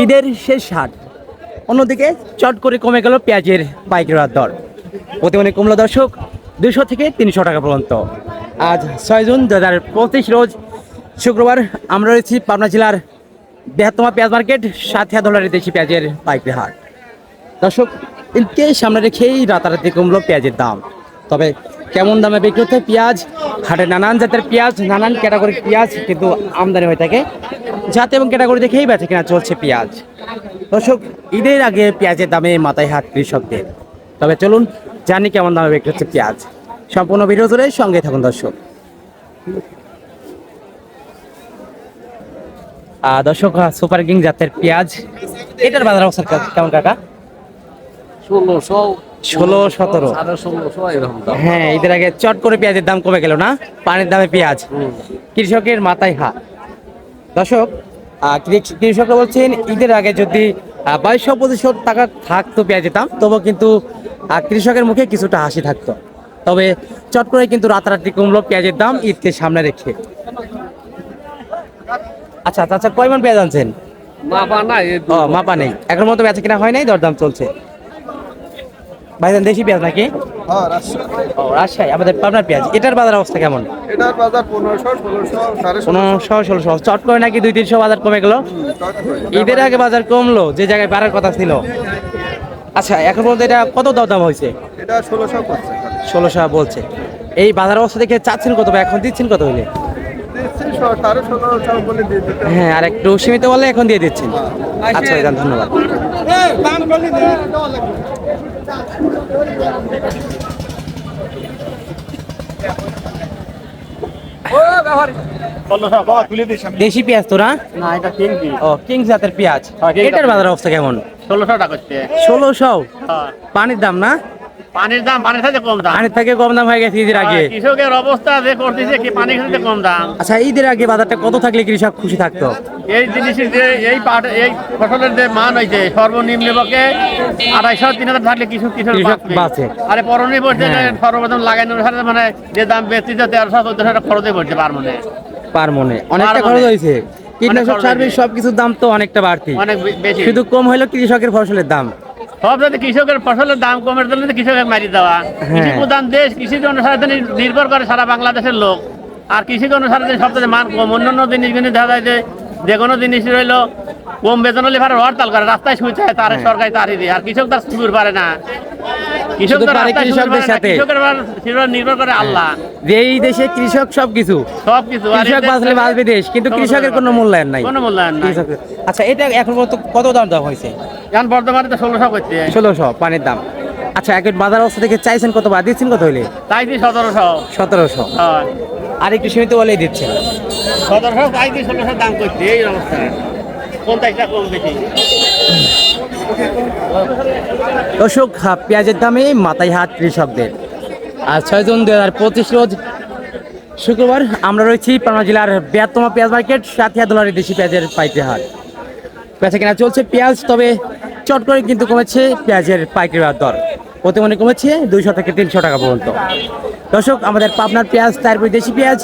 ঈদের শেষ হাট। অন্যদিকে চট করে কমে গেল পেঁয়াজের পাইকারি দর প্রতিমনে কমলো দর্শক দুশো থেকে তিনশো টাকা পর্যন্ত। আজ ছয় জুন দু হাজার পঁচিশ রোজ শুক্রবার আমরা রয়েছি পাবনা জেলার বৃহত্তম পেঁয়াজ মার্কেট সাথিয়া ডলারের দেশি পেঁয়াজের পাইকারি হাট। দর্শক ঈদকে সামনে রেখেই রাতারাতি কমলো পেঁয়াজের দাম। তবে কেমন দামে বিক্রি হচ্ছে পেঁয়াজ? হাটে নানান জাতের পেঁয়াজ, নানান ক্যাটাগরির পেঁয়াজ কিন্তু আমদানি হয়ে থাকে। জাত এবং ক্যাটাগরি দেখেই বেচে কিনা চলছে পেঁয়াজ। দর্শক ঈদের আগে পেঁয়াজের দামে মাথায় হাত কৃষকদের। তবে চলুন জানি কেমন দামে বিক্রি হচ্ছে পেঁয়াজ। সম্পূর্ণ ভিডিও জুড়ে সঙ্গে থাকুন দর্শক। আহ, দর্শক সুপার কিং জাতের পেঁয়াজ। এটার বাজার অবস্থা কেমন কাকা? ষোলোশো ষোলো সতেরো। হ্যাঁ ঈদের আগে চট করে পেঁয়াজের দাম কমে গেল না? পানির দামে পেঁয়াজ। কৃষকের মাথায় হাত। দর্শক কৃষকরা বলছেন ঈদের আগে যদি বাইশশো পঁচিশশো টাকা থাকতো পেঁয়াজের দাম তবু কিন্তু কৃষকের মুখে কিছুটা হাসি থাকতো। তবে চট করে কিন্তু রাতারাতি কমলো পেঁয়াজের দাম ঈদকে সামনে রেখে। আচ্ছা আচ্ছা কয় মন পেঁয়াজ আনছেন? মাপা নাই ও মাপা নেই। এখন মতো বেচা কিনা হয় নাই দরদাম চলছে। ভাইজান দেশি পেঁয়াজ নাকি? রাজশাহী। ও রাজশাহী আমাদের পাবনার পেঁয়াজ। এটার বাজার অবস্থা কেমন? এটার বাজার পনেরোশো ষোলোশো চট করে নাকি দুই তিনশো বাজার কমে গেল? ঈদের আগে বাজার কমলো যে জায়গায় বাড়ার কথা ছিল। আচ্ছা এখন পর্যন্ত এটা কত দাম দাম হয়েছে? এটা ষোলোশো ষোলোশো বলছে। এই বাজার অবস্থা দেখে চাচ্ছেন কত বা এখন দিচ্ছেন কত হইলে? হ্যাঁ আর একটু সীমিত বলে এখন দিয়ে দিচ্ছেন। আচ্ছা ভাইজান ধন্যবাদ। দেশি পেঁয়াজ তো না এটা ও কিং জাতের পেঁয়াজ। হ্যাঁ, এটার বাজার অবস্থা কেমন? ষোলোশো টাকা ষোলোশো? হ্যাঁ। পানির দাম না? পানির দাম পানির সাথে কম দাম। পানির থেকে কম দাম হয়ে গেছে ঈদের আগে। কৃষকের অবস্থা যে করতেছে কি পানি খেতে কম দাম? আচ্ছা ঈদের আগে বাজারটা কত থাকলে কৃষক খুশি থাকতো? এই জিনিসের যে এই পাট এই ফসলের যে মান হয়েছে সর্বনিম্ন পক্ষে আড়াইশো তিন হাজার থাকলে কৃষক কৃষক বাঁচে। আরে পরনি পড়ছে হ্যাঁ। সর্বপ্রথম লাগানোর সাথে মানে যে দাম বেচছে তেরোশো চোদ্দশো খরচে পড়ছে পার মনে। পার মনে। অনেকটা খরচ হয়েছে। কীটনাশক সার্ভিস। সবকিছুর দাম তো অনেকটা বাড়তি। শুধু কম হলো কৃষকের ফসলের দাম। যদি কৃষকের ফসলের দাম কমের জন্য কৃষকের মারি দেওয়া। কৃষি হ্যাঁ। প্রধান দেশ কৃষির অনুসারে নির্ভর করে সারা বাংলাদেশের লোক। আর কৃষিকে অনুসারে মান কম। অন্যান্য জিনিসগুলি দেখা যায় যে যে কোনো জিনিস রইল কম বেতন হলে ভাড়া হরতাল করে রাস্তায় শুয়ে চায় তার সরকারি তারই দিয়ে। আর কৃষক তার সুর পারে না। নির্ভর করে আল্লাহ। যে এই দেশে কৃষক সবকিছু। সব কিছু আর কৃষক বাঁচলে বাঁচবে দেশ কিন্তু কৃষকের কোনো। মূল্যায়ন নাই। কোনো মূল্যায়ন নাই। আচ্ছা এটা এখন পর্যন্ত কত দাম দেওয়া হয়েছে? এখন বর্তমানে তো ষোলোশো করছে। ষোলোশো পানির দাম। আচ্ছা এক বাজার অবস্থা থেকে চাইছেন কত বা দিচ্ছেন কত হইলে? তাই দিয়ে সতেরোশো। সতেরোশো। হয়। আর একটু সীমিত বলেই দিচ্ছেন। সতেরোশো দিয়ে ষোলোশো দাম করছে এই অবস্থা। পঞ্চাশটা কম বেশি। দর্শক হা, পেঁয়াজের দামে মাথায় হাত কৃষকদের। আর ছয় জুন দু হাজার পঁচিশ রোজ শুক্রবার আমরা রয়েছি পাবনা জেলার বৃহত্তম পেঁয়াজ মার্কেট সাথিয়া ডলারের দেশি পেঁয়াজের পাইকারি হাট। পেঁচা কেনা চলছে পেঁয়াজ, তবে চট করে কিন্তু কমেছে পেঁয়াজের পাইকারি দর। প্রতিমনে কমেছে দুইশো থেকে তিনশো টাকা পর্যন্ত। দর্শক, আমাদের পাবনার পেঁয়াজ, তারপরে দেশি পেঁয়াজ,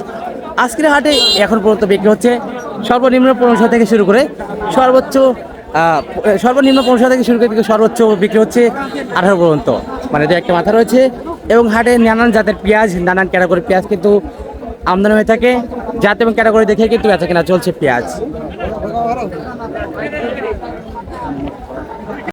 আজকের হাটে এখন পর্যন্ত বিক্রি হচ্ছে সর্বনিম্ন পনেরোশো থেকে শুরু করে সর্বোচ্চ সর্বনিম্ন পনেরোশো থেকে শুরু করে সর্বোচ্চ বিক্রি হচ্ছে আঠারো পর্যন্ত। মানে দু একটা মাথা রয়েছে এবং হাটে নানান জাতের পেঁয়াজ, নানান ক্যাটাগরির পেঁয়াজ কিন্তু আমদানি হয়ে থাকে। জাত এবং ক্যাটাগরি দেখে কিন্তু বেচা কেনা চলছে পেঁয়াজ।